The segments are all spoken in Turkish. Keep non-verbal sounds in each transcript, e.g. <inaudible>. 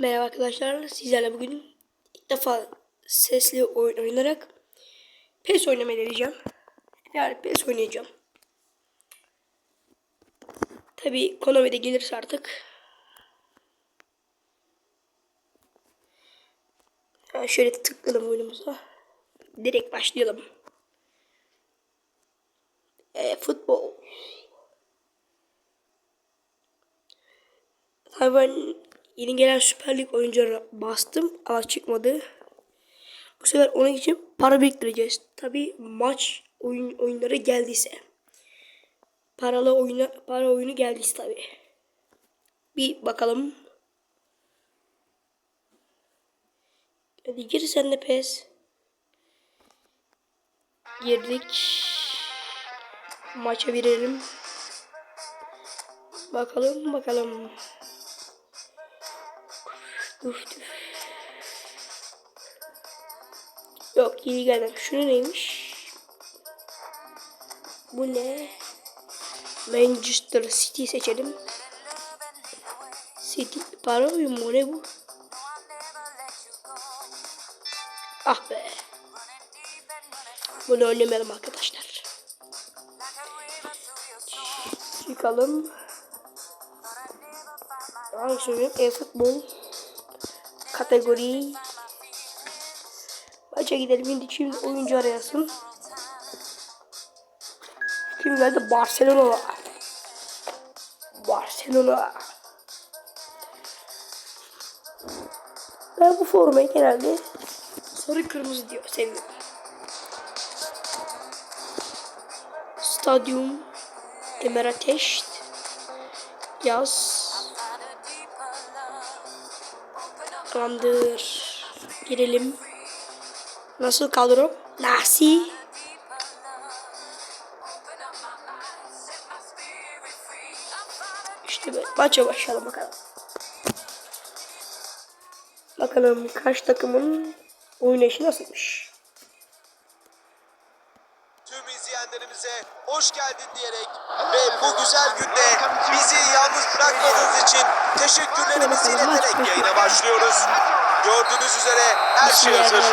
Merhaba arkadaşlar. Sizlerle bugün ilk defa sesli oyun oynarak PES oynamayı deneyeceğim. Yani PES oynayacağım. Tabi Konami'de gelirse artık. Ha, şöyle tıklayalım oyunumuza. Direkt başlayalım. E, futbol. Ben yeni gelen Süper Lig oyuncularına bastım ama çıkmadı. Bu sefer onun için para biriktireceğiz. Tabi maç oyun oyunları geldiyse. Paralı oyuna para oyunu geldiyse tabi. Bir bakalım. Hadi gir sen de pes. Girdik. Maça girelim. Bakalım bakalım. Üf, üf. Yok iyi gelmem. Şunu neymiş? Bu ne? Manchester City seçelim. City para oyun mu ne bu? Ah be. Bunu oynamayalım arkadaşlar. Çıkalım. Hangisi oynayalım? E-futbol kategori maça gidelim. Şimdi şimdi oyuncu arayasın? Kim geldi? Barcelona. Barcelona. Ben bu formayı genelde sarı kırmızı diyor seviyorum. Stadyum Emirates yaz Tamamdır. Girelim. Nasıl kadro? Nasi. İşte böyle. Maça başlayalım bakalım. Bakalım kaç takımın oynayışı nasılmış. Bu güzel günde bizi yalnız bırakmadığınız için teşekkürlerimizi ileterek yayına başlıyoruz. Gördüğünüz üzere her şey hazır.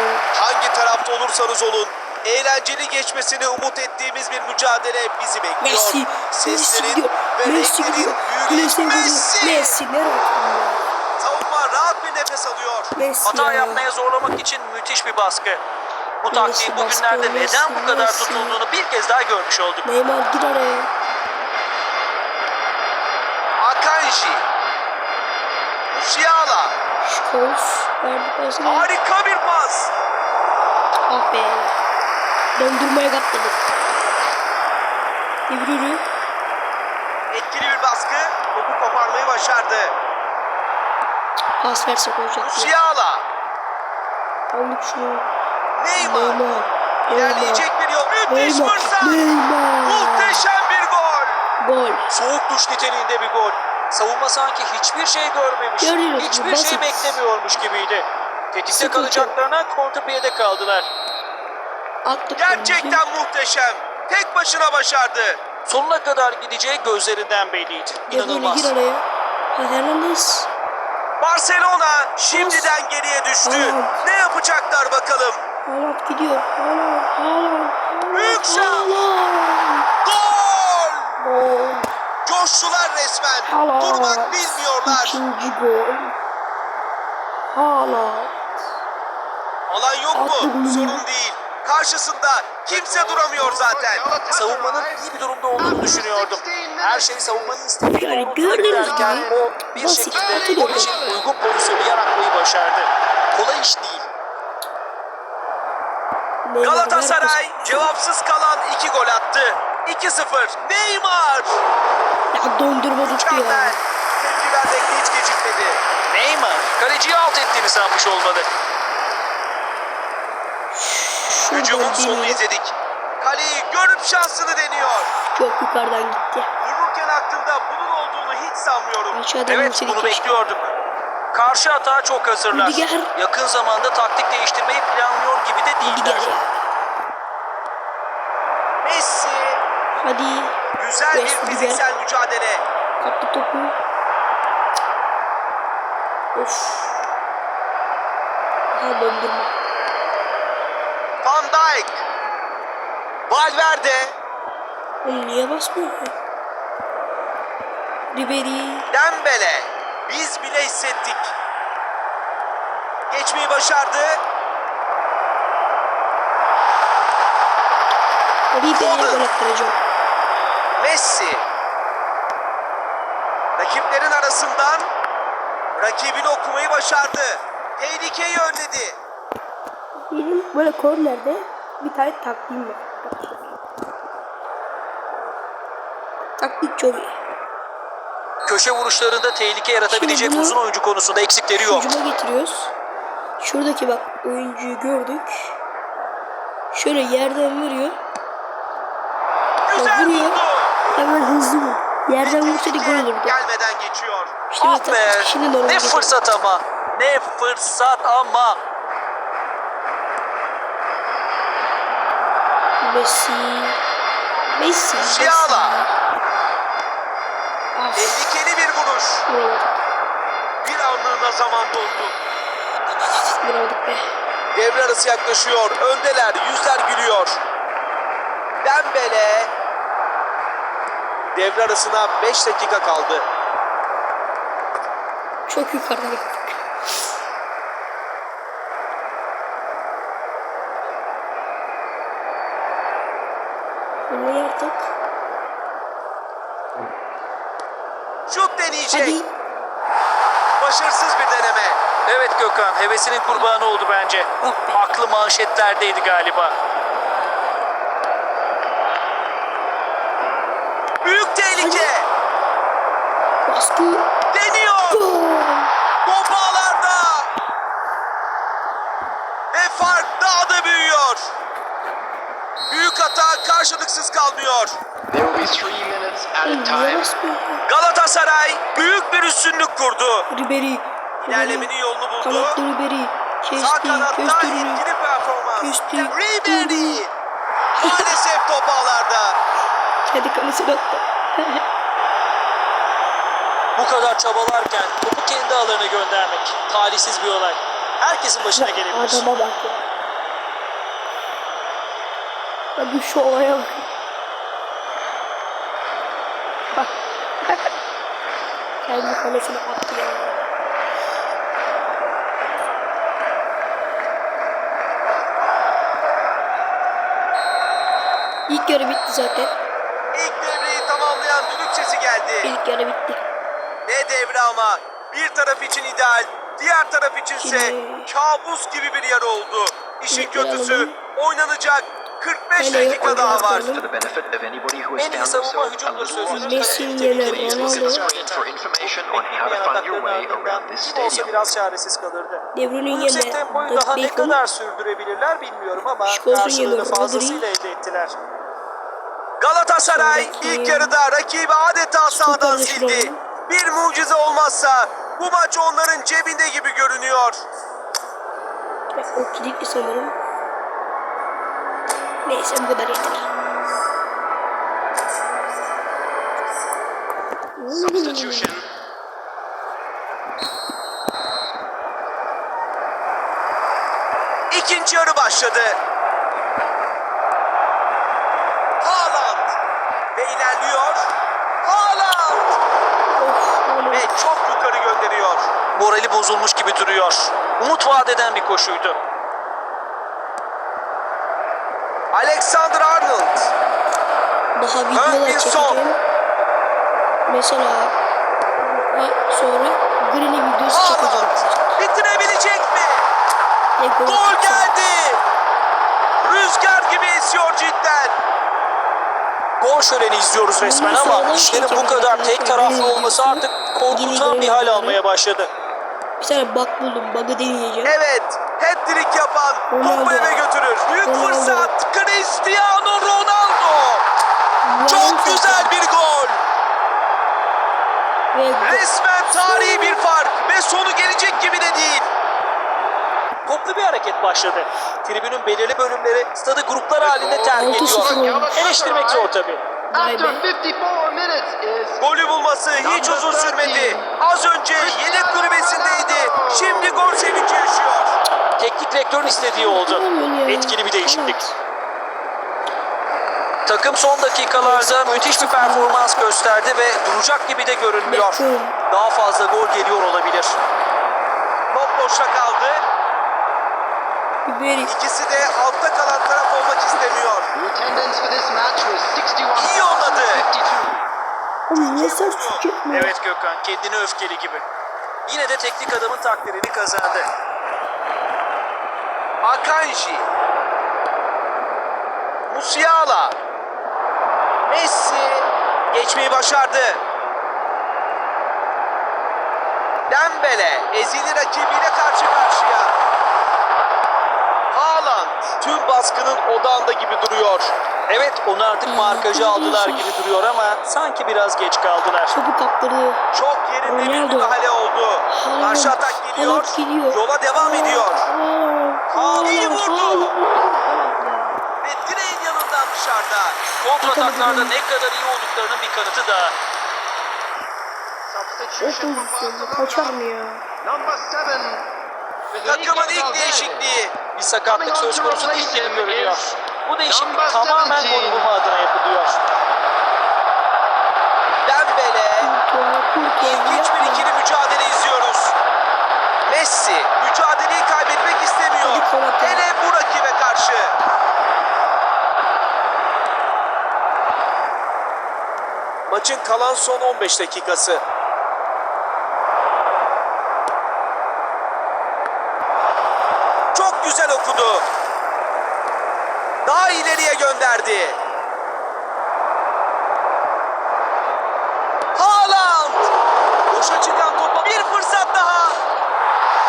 Hangi tarafta olursanız olun eğlenceli geçmesini umut ettiğimiz bir mücadele bizi bekliyor. Messi. Messi Seslerin gidiyor. ve Messi renklerin Messi. Messi. Messi? Savunma rahat bir nefes alıyor. Messi Hata ya. yapmaya zorlamak için müthiş bir baskı. Bu Messi taktiğin bugünlerde neden bu Messi, kadar Messi. tutulduğunu bir kez daha görmüş olduk. Neymar gir araya. Akanji. Musiala. Scholes verdi pasını. Harika bir pas. Ah be. Döndürmeye katladı. Yürü Etkili bir baskı. Topu koparmayı başardı. Pas versek olacak. Musiala. Aldık şunu. Neymar. Neymar. Neymar. İlerleyecek bir yol. Müthiş Neymar. fırsat. Neymar. Muhteşem bir gol. Gol. Soğuk duş niteliğinde bir gol. Savunma sanki hiçbir şey görmemiş, Görüyoruz, hiçbir basit. şey beklemiyormuş gibiydi. Tetikte Sıkıntı. kalacaklarına kontrpiyede kaldılar. Attık. Gerçekten muhteşem. Tek başına başardı. Sonuna kadar gideceği gözlerinden belliydi. İnanılmaz. Gir araya. Hernandez. Barcelona şimdiden geriye düştü. Haaland. Ne yapacaklar bakalım. Haaland gidiyor. Haaland. Haaland. Haaland. Büyük şans. Gol. Gol. Coştular resmen. Haaland. Durmak bilmiyorlar. İkinci gol. Haaland. Alan yok mu? Sorun değil. Karşısında kimse duramıyor zaten. Savunmanın iyi bir durumda olduğunu düşünüyordum. Her şey savunmanın istediği Yani gördüğünüz gibi o bir basit şekilde gol için uygun pozisyonu yaratmayı başardı. Kolay iş değil. Galatasaray cevapsız kalan iki gol attı. 2-0. Neymar. Ya dondurma tuttu ya. Mükemmel. Tepki vermekte hiç gecikmedi. Neymar kaleciyi alt ettiğini sanmış olmalı. Şuradan Hücumun sonunu izledik. Kaleyi görüp şansını deniyor. Çok yukarıdan gitti. Vururken aklında bunun olduğunu hiç sanmıyorum. Aşağıdan Evet bunu bekliyorduk. Karşı atağa çok hazırlar. Yakın zamanda taktik değiştirmeyi planlıyor gibi de değiller. gel ya. Messi. Hadi. Güzel bir Messi fiziksel mücadele. Kaptı topu. Of. Al döndürme. Van Dijk. Valverde. Oğlum niye basmıyor? Ribery. Dembele. Biz bile hissettik. Geçmeyi başardı. Ribery'e gol attıracağım. Messi. Rakiplerin arasından rakibini okumayı başardı. Tehlikeyi önledi. Benim böyle kornerde bir tane taktiğim var. Taktik çok iyi. Köşe vuruşlarında tehlike yaratabilecek Şimdi uzun oyuncu konusunda eksikleri yok. Hücuma getiriyoruz. Şuradaki bak oyuncuyu gördük. Şöyle yerden vuruyor. Güzel vuruyor. vurdu. Hemen hızlı vur. Yerden vursaydı gol olurdu. Gelmeden geçiyor. İşte Ah be! şimdi Ne getiriyor. fırsat ama. Ne fırsat ama. Messi. Messi. Musiala. Tehlikeli bir vuruş. vuramadık. Bir anlığına zaman doldu. Vuramadık be. Devre arası yaklaşıyor. Öndeler. Yüzler gülüyor. Dembele. Devre arasına 5 dakika kaldı. Çok yukarıdan gittik. Bunu artık. Şut deneyecek. Hadi. Başarısız bir deneme. Evet Gökhan hevesinin kurbanı oldu bence. Be. Aklı manşetlerdeydi galiba. Büyük tehlike. Baskı. Deniyor. Gol. Top ağlarda. Ve fark daha da büyüyor. Büyük hata karşılıksız kalmıyor. There will be three minutes at a Niye time. basmıyor? Galatasaray büyük bir üstünlük kurdu. Ribery. İlerlemenin yolunu buldu. Kanatlı Ribery. Sağ Kesti. kanatta Köstürü. etkili performans. Kesti. Ribery. Maalesef top ağlarda. Kendi kalesine attı. Bu kadar çabalarken topu kendi alanına göndermek talihsiz bir olay. Herkesin başına gelebilir. Adama bak ya. Hadi şu olaya bak. Bak. <laughs> Kendi kalesine attı ya. İlk yarı bitti zaten. İlk yarı bitti. Ne devre ama. Bir taraf için ideal, diğer taraf içinse Şimdi- kabus gibi bir yarı oldu. İşin Şimdi kötüsü alalım. oynanacak 45 Hele dakika daha var. En iyi savunma hücumdur sözünü Messi yerine Ronaldo. biraz çaresiz kalırdı. De Bruyne yüksek yerine tempoyu daha ne kadar sürdürebilirler bilmiyorum ama karşılığını fazlasıyla elde ettiler. Galatasaray ilk yarıda rakibi adeta sağdan sildi. Bir mucize olmazsa bu maç onların cebinde gibi görünüyor. O kilitli sanırım. Neyse bu kadar yeter. Substitution. İkinci yarı başladı. Haaland ve ilerliyor. Haaland ve çok yukarı gönderiyor. Morali bozulmuş gibi duruyor. Umut vaat eden bir koşuydu. Alexander Arnold Daha videolar çekeceğim. Mesela sonra Green'e videosu çekeceğim. Haaland bitirebilecek mi? E, gol Gol geldi. Rüzgar gibi esiyor cidden. Gol şöleni izliyoruz resmen ama işlerin bu kadar tek taraflı olması gidiyorsun. artık korkutan bir hal almaya başladı. Bir tane bug buldum. Bug'ı deneyeceğim. Evet, hat-trick yapan topu eve götürür. Büyük Ronaldo. fırsat. Cristiano Ronaldo. Çok güzel bir gol. Ve gol. Resmen tarihi bir fark ve sonu gelecek gibi de değil. Toplu bir hareket başladı. Tribünün belirli bölümleri stadı gruplar halinde terk ediyor. Eleştirmek zor tabii. Vay After be. 54 minutes is Golü bulması hiç uzun sürmedi. Az önce yedek kulübesindeydi. Şimdi gol sevinci yaşıyor. Teknik Sektörün istediği oldu. Etkili bir değişiklik. Takım son dakikalarda müthiş bir performans gösterdi ve duracak gibi de görünmüyor. Daha fazla gol geliyor olabilir. Top boşta kaldı. Biberi. İkisi de altta kalan taraf olmak istemiyor. The attendance for this match was İyi yolladı. 61,52. Oğlum niye ses? Evet Gökhan kendini öfkeli gibi. Yine de teknik adamın takdirini kazandı. Akanji. Musiala. Messi geçmeyi başardı. Dembele ezili rakibiyle karşı karşıya. Tüm baskının odağında gibi duruyor. Evet onu artık markajı aldılar gibi duruyor ama sanki biraz geç kaldılar. Topu kaptırdı. Çok yerinde bir müdahale oldu. Karşı atak geliyor. Yola devam ediyor. İyi vurdu. Ve direğin yanından dışarıda. Kontrataklarda ne kadar iyi olduklarının bir kanıtı da. Pozisyonda Barcelona. kaçar mı ya? Number seven. Takımın ilk değişikliği. Bir sakatlık söz konusu değil gibi görünüyor. Bu değişiklik tamamen 17. gol bulma adına yapılıyor. Dembele. İlginç bir ikili mücadele izliyoruz. Messi mücadeleyi kaybetmek istemiyor. Hele bu rakibe karşı. Maçın kalan son 15 dakikası. Çok güzel okudu. Daha ileriye gönderdi. Haaland! Boşa çıkan topa bir fırsat daha.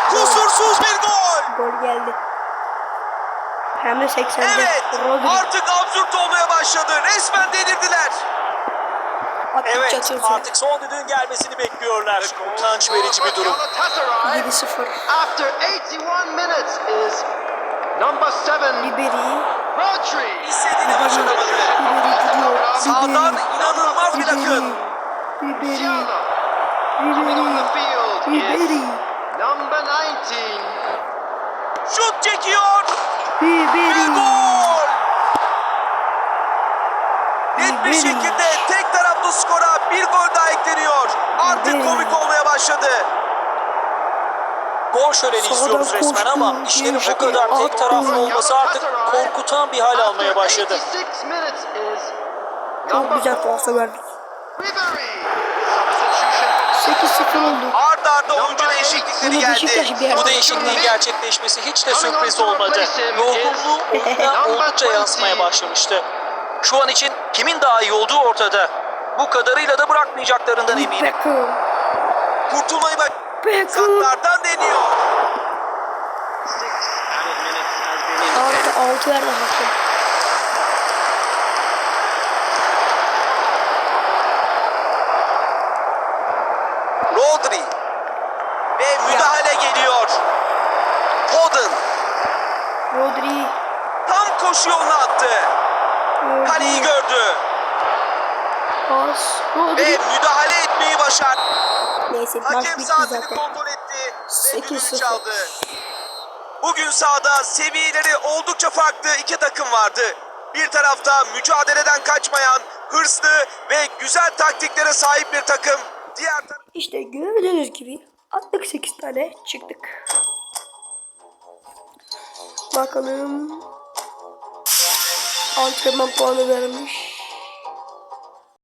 Kusursuz bir gol. Gol geldi. Hem de 80'de. Evet, Rodri. artık absürt olmaya başladı. Resmen delirdiler. Attıkça Evet atıyor. artık son düdüğün gelmesini bekliyorlar. Utanç verici bir durum. Galatasaray 7-0. after 81 minutes is number seven Biberi. Rodri. İstediğini başaramadı. Sağdan inanılmaz bir akın. Biberi. Musiala coming on the Biberi. field Biberi. is number 19 Şut çekiyor. Ve Biberi. gol. Net bir şekilde tek taraflı skora bir gol daha ekleniyor. Artık komik olmaya başladı. Gol şöleni izliyoruz resmen ama işlerin bu kadar tek taraflı olması artık korkutan bir hal almaya başladı. 86 minutes is Çok güzel pasta verdik. Ribery. Substitution for 8-0 oldu. Ard arda oyuncu değişiklikleri geldi. Bu değişikliğin gerçekleşmesi hiç de sürpriz olmadı. Yorgunluğu oyuna oldukça yansımaya başlamıştı. Şu an için kimin daha iyi olduğu ortada. Bu kadarıyla da bırakmayacaklarından eminim. Kurtulmayı bak. Beckham. Saklardan deniyor. İndicated. Artı 6 verdi hakem. Rodri. Ve müdahale geliyor. Foden Rodri. tam koşu yoluna attı. Kaleyi Rodri. gördü. Pas. Ve Rodri. müdahale etmeyi başardı. Neyse maç Hakem bitti zaten. kontrol etti ve düdüğünü 8-0. Bugün sahada seviyeleri oldukça farklı iki takım vardı. Bir tarafta mücadeleden kaçmayan, hırslı ve güzel taktiklere sahip bir takım. Diğer tarafta İşte gördüğünüz gibi attık 8 tane çıktık. Bakalım. Antrenman puanı vermiş.